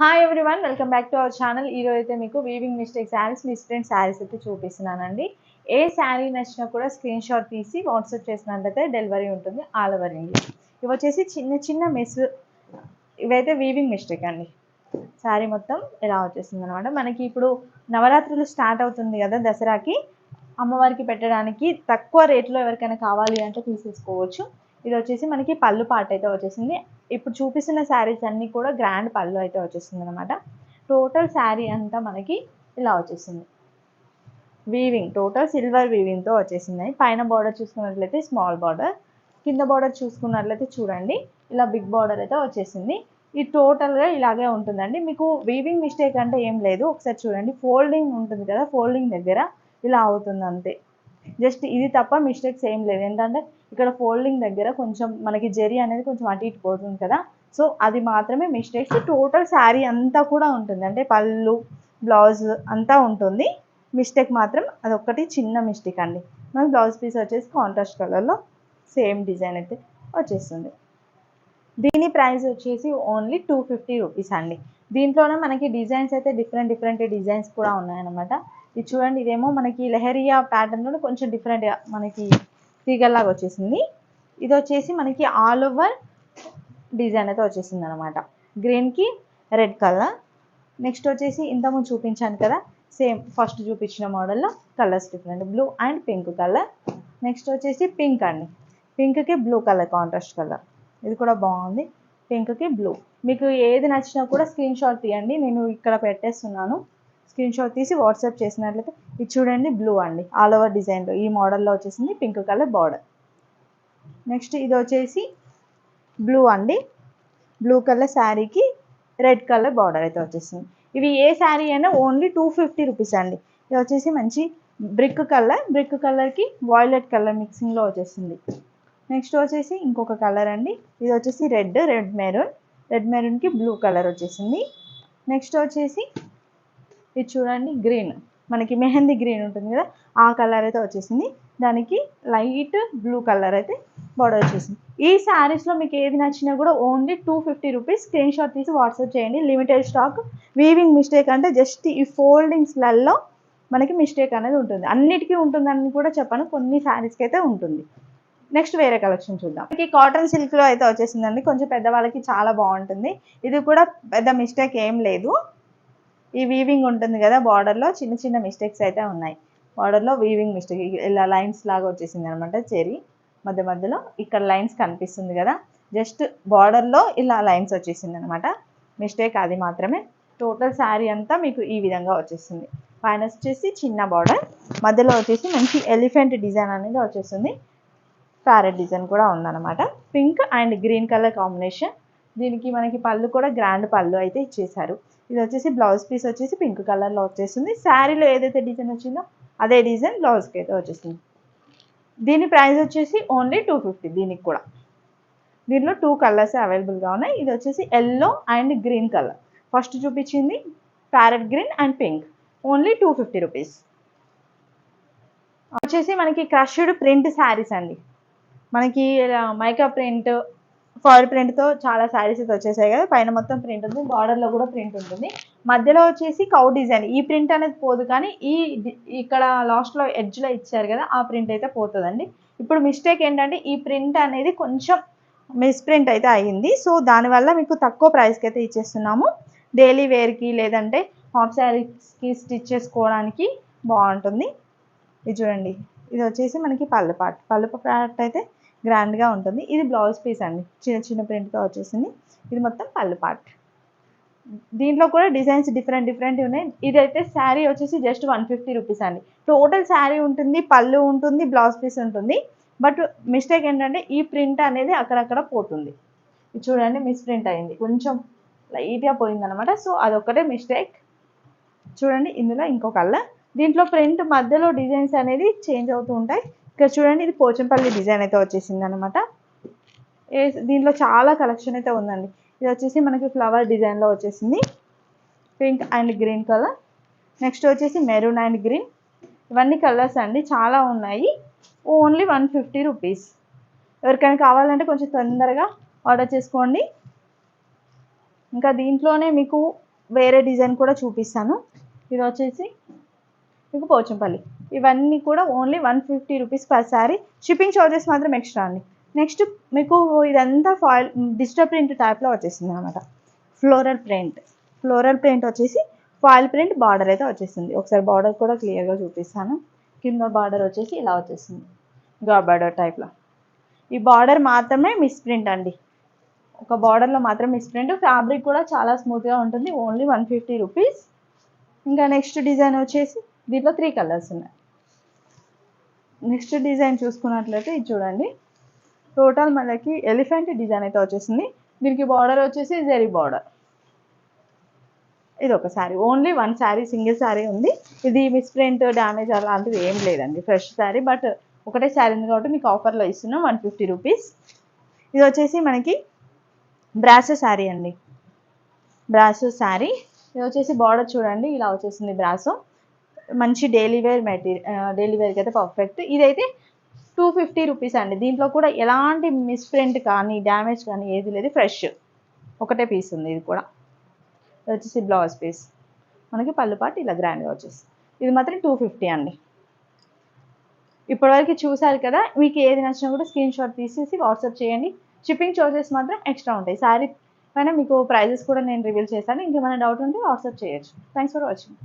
Hi everyone welcome back to our channel ఈరోజు అయితే మీకు weaving mistake sarees misprint sarees అయితే చూపిస్తున్నానండి. ఏ శారీ నచ్చినా కూడా స్క్రీన్ షాట్ తీసి వాట్సాప్ చేసినట్లయితే డెలివరీ ఉంటుంది ఆల్ ఓవర్ ఇండియా ఇవి వచ్చేసి చిన్న చిన్న మిస్ ఇవైతే వీవింగ్ మిస్టేక్ అండి. శారీ మొత్తం ఇలా వచ్చేసింది అనమాట మనకి ఇప్పుడు నవరాత్రులు స్టార్ట్ అవుతుంది కదా దసరాకి. అమ్మవారికి పెట్టడానికి తక్కువ రేట్లో ఎవరికైనా కావాలి అంటే తీసేసుకోవచ్చు. ఇది వచ్చేసి మనకి పళ్ళు పాట అయితే వచ్చేసింది. ఇప్పుడు చూపిస్తున్న శారీస్ అన్నీ కూడా గ్రాండ్ పళ్ళు అయితే వచ్చేసింది అనమాట టోటల్ శారీ అంతా మనకి ఇలా వచ్చేసింది వీవింగ్ టోటల్ సిల్వర్ వీవింగ్తో వచ్చేసింది. పైన బార్డర్ చూసుకున్నట్లయితే స్మాల్ బార్డర్ కింద బార్డర్ చూసుకున్నట్లయితే చూడండి. ఇలా బిగ్ బార్డర్ అయితే వచ్చేసింది. ఈ టోటల్గా ఇలాగే ఉంటుందండి. మీకు వీవింగ్ మిస్టేక్ అంటే ఏం లేదు. ఒకసారి చూడండి. ఫోల్డింగ్ ఉంటుంది కదా ఫోల్డింగ్ దగ్గర ఇలా అవుతుంది అంతే. జస్ట్ ఇది తప్ప మిస్టేక్స్ ఏం లేదు. ఏంటంటే ఇక్కడ ఫోల్డింగ్ దగ్గర కొంచెం మనకి జెరీ అనేది కొంచెం అటు ఇటు పోతుంది కదా. సో అది మాత్రమే మిస్టేక్స్. టోటల్ శారీ అంతా కూడా ఉంటుంది. అంటే పళ్ళు బ్లౌజ్ అంతా ఉంటుంది. మిస్టేక్ మాత్రం అదొక్కటి చిన్న మిస్టేక్ అండి. మన బ్లౌజ్ పీస్ వచ్చేసి కాంట్రాస్ట్ కలర్లో సేమ్ డిజైన్ అయితే వచ్చేస్తుంది. దీని ప్రైస్ వచ్చేసి ఓన్లీ టూ ఫిఫ్టీ రూపీస్ అండి. దీంట్లోనే మనకి డిజైన్స్ అయితే డిఫరెంట్ డిఫరెంట్ డిజైన్స్ కూడా ఉన్నాయన్నమాట. ఇది చూడండి ఇదేమో మనకి లెహరియా ప్యాటర్న్లో కొంచెం డిఫరెంట్గా మనకి తీగల్లాగా వచ్చేసింది. ఇది వచ్చేసి మనకి ఆల్ ఓవర్ డిజైన్ అయితే వచ్చేసింది అనమాట గ్రీన్కి రెడ్ కలర్ నెక్స్ట్ వచ్చేసి ఇంతకుముందు చూపించాను కదా సేమ్ ఫస్ట్ చూపించిన మోడల్లో colours different blue and pink colour next వచ్చేసి పింక్ అండి. పింక్కి బ్లూ కలర్ కాంట్రాస్ట్ కలర్ ఇది కూడా బాగుంది. పింక్కి బ్లూ మీకు ఏది నచ్చినా కూడా స్క్రీన్ షాట్ తీయండి నేను ఇక్కడ పెట్టేస్తున్నాను. స్క్రీన్ షాట్ తీసి వాట్సాప్ చేసినట్లయితే ఇది చూడండి బ్లూ అండి. ఆల్ ఓవర్ డిజైన్లో ఈ మోడల్లో వచ్చేసింది పింక్ కలర్ బార్డర్ నెక్స్ట్ ఇది వచ్చేసి బ్లూ అండి. బ్లూ కలర్ శారీకి రెడ్ కలర్ బార్డర్ అయితే వచ్చేసింది. ఇవి ఏ శారీ అయినా ఓన్లీ టూ ఫిఫ్టీ రూపీస్ అండి. ఇది వచ్చేసి మంచి బ్రిక్ కలర్ బ్రిక్ కలర్కి వాయిలెట్ కలర్ మిక్సింగ్లో వచ్చేసింది. నెక్స్ట్ వచ్చేసి ఇంకొక కలర్ అండి. ఇది వచ్చేసి రెడ్ రెడ్ మెరూన్ రెడ్ మెరూన్కి బ్లూ కలర్ వచ్చేసింది. నెక్స్ట్ వచ్చేసి ఇది చూడండి గ్రీన్. మనకి మెహందీ గ్రీన్ ఉంటుంది కదా ఆ కలర్ అయితే వచ్చేసింది. దానికి లైట్ బ్లూ కలర్ అయితే బార్డర్ వచ్చేసింది. ఈ శారీస్లో మీకు ఏది నచ్చినా కూడా only two fifty rupees screen shot WhatsApp WhatsApp చేయండి. లిమిటెడ్ స్టాక్ వీవింగ్ మిస్టేక్ అంటే జస్ట్ ఈ ఫోల్డింగ్స్లలో మనకి మిస్టేక్ అనేది ఉంటుంది. అన్నిటికీ ఉంటుందని కూడా చెప్పాను కొన్ని శారీస్కి అయితే ఉంటుంది. నెక్స్ట్ వేరే కలెక్షన్ చూద్దాం. మనకి కాటన్ సిల్క్లో అయితే వచ్చేసిందండి. కొంచెం పెద్దవాళ్ళకి చాలా బాగుంటుంది. ఇది కూడా పెద్ద మిస్టేక్ ఏం లేదు. ఈ వీవింగ్ ఉంటుంది కదా బార్డర్లో చిన్న చిన్న మిస్టేక్స్ అయితే ఉన్నాయి. బార్డర్లో వీవింగ్ మిస్టేక్ ఇలా లైన్స్ లాగా వచ్చేసింది అనమాట చెరీ మధ్య మధ్యలో ఇక్కడ లైన్స్ కనిపిస్తుంది కదా. జస్ట్ బార్డర్లో ఇలా లైన్స్ వచ్చేసింది అనమాట మిస్టేక్ అది మాత్రమే. టోటల్ శారీ అంతా మీకు ఈ విధంగా వచ్చేసింది. పైన వచ్చేసి చిన్న బార్డర్ మధ్యలో వచ్చేసి మంచి ఎలిఫెంట్ డిజైన్ అనేది వచ్చేస్తుంది ప్యారెట్ డిజైన్ కూడా ఉందన్నమాట. Pink and green colour combination దీనికి మనకి పళ్ళు కూడా గ్రాండ్ పళ్ళు అయితే ఇచ్చేసారు ఇది వచ్చేసి బ్లౌజ్ పీస్ వచ్చేసి పింక్ కలర్లో వచ్చేస్తుంది. శారీలో ఏదైతే డిజైన్ వచ్చిందో అదే డిజైన్ బ్లౌజ్కి అయితే వచ్చేస్తుంది. దీని ప్రైస్ వచ్చేసి ఓన్లీ టూ ఫిఫ్టీ దీనికి కూడా. దీనిలో టూ కలర్స్ అవైలబుల్గా ఉన్నాయి. ఇది వచ్చేసి yellow and green colour. First చూపించింది parrot green and pink. Only two fifty rupees. వచ్చేసి మనకి క్రష్డ్ ప్రింట్ శారీస్ అండి. మనకి మైకా ప్రింట్ ఫాయిల్ ప్రింట్తో చాలా శారీస్ అయితే వచ్చేసాయి కదా. పైన మొత్తం ప్రింట్ ఉంది. బార్డర్లో కూడా ప్రింట్ ఉంటుంది. మధ్యలో వచ్చేసి కౌ డిజైన్. ఈ ప్రింట్ అనేది పోదు కానీ ఈ ఇక్కడ లాస్ట్లో ఎడ్జ్లో ఇచ్చారు కదా ఆ ప్రింట్ అయితే పోతుందండి. ఇప్పుడు మిస్టేక్ ఏంటంటే ఈ ప్రింట్ అనేది కొంచెం మిస్ప్రింట్ అయితే అయ్యింది సో దానివల్ల మీకు తక్కువ ప్రైస్కి అయితే ఇచ్చేస్తున్నాము. డైలీ వేర్కి లేదంటే హాఫ్ శారీస్కి స్టిచ్ చేసుకోవడానికి బాగుంటుంది. ఇది చూడండి. ఇది వచ్చేసి మనకి పళ్ళు పాట్ పళ్ళు పాట్ అయితే గ్రాండ్గా ఉంటుంది. ఇది బ్లౌజ్ పీస్ అండి. చిన్న చిన్న ప్రింట్తో వచ్చేసింది. ఇది మొత్తం పళ్ళు పాట్ దీంట్లో కూడా డిజైన్స్ డిఫరెంట్ డిఫరెంట్ ఉన్నాయి. ఇదైతే శారీ వచ్చేసి జస్ట్ వన్ ఫిఫ్టీ రూపీస్ అండి. టోటల్ శారీ ఉంటుంది పళ్ళు ఉంటుంది బ్లౌజ్ పీస్ ఉంటుంది. బట్ మిస్టేక్ ఏంటంటే ఈ ప్రింట్ అనేది అక్కడక్కడ పోతుంది. ఇది చూడండి మిస్ ప్రింట్ అయింది. కొంచెం లైట్గా పోయిందనమాట సో అదొక్కటే మిస్టేక్. చూడండి ఇందులో ఇంకో దీంట్లో ప్రింట్ మధ్యలో డిజైన్స్ అనేది చేంజ్ అవుతూ ఉంటాయి. ఇక్కడ చూడండి ఇది పోచంపల్లి డిజైన్ అయితే వచ్చేసింది అనమాట దీంట్లో చాలా కలెక్షన్ అయితే ఉందండి. ఇది వచ్చేసి మనకి ఫ్లవర్ డిజైన్లో వచ్చేసింది. Pink and green colour. Next వచ్చేసి మెరూన్ అండ్ గ్రీన్. ఇవన్నీ కలర్స్ అండి చాలా ఉన్నాయి. Only one fifty rupees. ఎవరికైనా కావాలంటే కొంచెం తొందరగా ఆర్డర్ చేసుకోండి. ఇంకా దీంట్లోనే మీకు వేరే డిజైన్ కూడా చూపిస్తాను. ఇది వచ్చేసి మీకు పోచంపల్లి. ఇవన్నీ కూడా only one fifty rupees per saree shipping charges మాత్రం ఎక్స్ట్రా అండి. నెక్స్ట్ మీకు ఇదంతా ఫాయిల్ డిజిటల్ ప్రింట్ టైప్లో వచ్చేసింది అనమాట ఫ్లోరల్ ప్రింట్ ఫ్లోరల్ ప్రింట్ వచ్చేసి ఫాయిల్ ప్రింట్ బార్డర్ అయితే వచ్చేసింది. ఒకసారి బార్డర్ కూడా క్లియర్గా చూపిస్తాను. కింద బార్డర్ వచ్చేసి ఇలా వచ్చేసింది. గా బార్డర్ టైప్లో ఈ బార్డర్ మాత్రమే మిస్ ప్రింట్ అండి. ఒక బార్డర్లో మాత్రం మిస్ ప్రింట్ ఫ్యాబ్రిక్ కూడా చాలా స్మూత్గా ఉంటుంది. ఓన్లీ వన్ ఫిఫ్టీ రూపీస్ ఇంకా నెక్స్ట్ డిజైన్ వచ్చేసి దీంట్లో త్రీ కలర్స్ ఉన్నాయి. నెక్స్ట్ డిజైన్ చూసుకున్నట్లయితే ఇది చూడండి. టోటల్ మనకి ఎలిఫెంట్ డిజైన్ అయితే వచ్చేసింది. దీనికి బార్డర్ వచ్చేసి జెరీ బార్డర్ ఇది ఒక saree only one saree single saree ఉంది. ఇది మిస్ప్రింట్ డ్యామేజ్ అలాంటివి ఏం లేదండి. ఫ్రెష్ శారీ బట్ ఒకటే శారీ ఉంది కాబట్టి మీకు ఆఫర్లో ఇస్తున్నాం. వన్ ఫిఫ్టీ రూపీస్ ఇది వచ్చేసి మనకి బ్రాసో శారీ అండి. బ్రాసో శారీ ఇది వచ్చేసి బార్డర్ చూడండి. ఇలా వచ్చేసింది బ్రాసో మంచి డైలీ వేర్ మెటీరియల్ డైలీ వేర్కి అయితే పర్ఫెక్ట్ ఇదైతే టూ ఫిఫ్టీ రూపీస్ అండి. దీంట్లో కూడా ఎలాంటి మిస్ప్రింట్ కానీ డ్యామేజ్ కానీ ఏది లేదు. ఫ్రెష్ ఒకటే పీస్ ఉంది ఇది కూడా. ఇది వచ్చేసి బ్లౌజ్ పీస్ మనకి పళ్ళుపాటు ఇలా గ్రాండ్గా వచ్చేసి ఇది మాత్రం టూ ఫిఫ్టీ అండి. ఇప్పటివరకు చూసారు కదా మీకు ఏది నచ్చినా కూడా స్క్రీన్ షాట్ తీసేసి వాట్సాప్ చేయండి. షిప్పింగ్ చార్జెస్ మాత్రం ఎక్స్ట్రా ఉంటాయి. శారీ పైన మీకు ప్రైజెస్ కూడా నేను రివీల్ చేశాను. ఇంకేమైనా డౌట్ ఉంటే వాట్సాప్ చేయొచ్చు. Thanks for watching